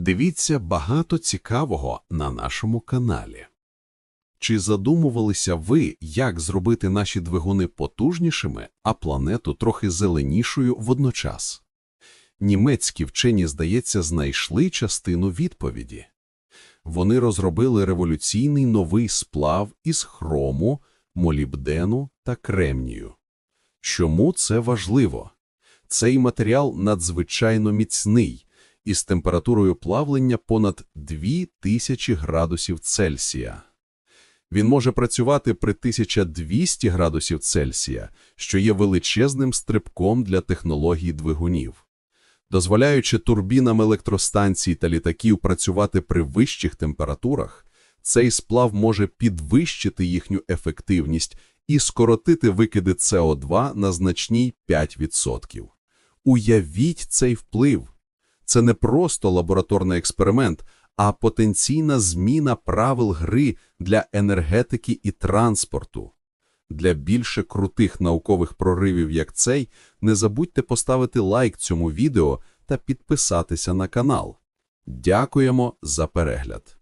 Дивіться багато цікавого на нашому каналі. Чи задумувалися ви, як зробити наші двигуни потужнішими, а планету трохи зеленішою водночас? Німецькі вчені, здається, знайшли частину відповіді. Вони розробили революційний новий сплав із хрому, молібдену та кремнію. Чому це важливо? Цей матеріал надзвичайно міцний, із температурою плавлення понад 2000 градусів Цельсія. Він може працювати при 1200 градусів Цельсія, що є величезним стрибком для технологій двигунів. Дозволяючи турбінам електростанцій та літаків працювати при вищих температурах, цей сплав може підвищити їхню ефективність і скоротити викиди СО2 на значні 5%. Уявіть цей вплив. Це не просто лабораторний експеримент, а потенційна зміна правил гри для енергетики і транспорту. Для більше крутих наукових проривів, як цей, не забудьте поставити лайк цьому відео та підписатися на канал. Дякуємо за перегляд!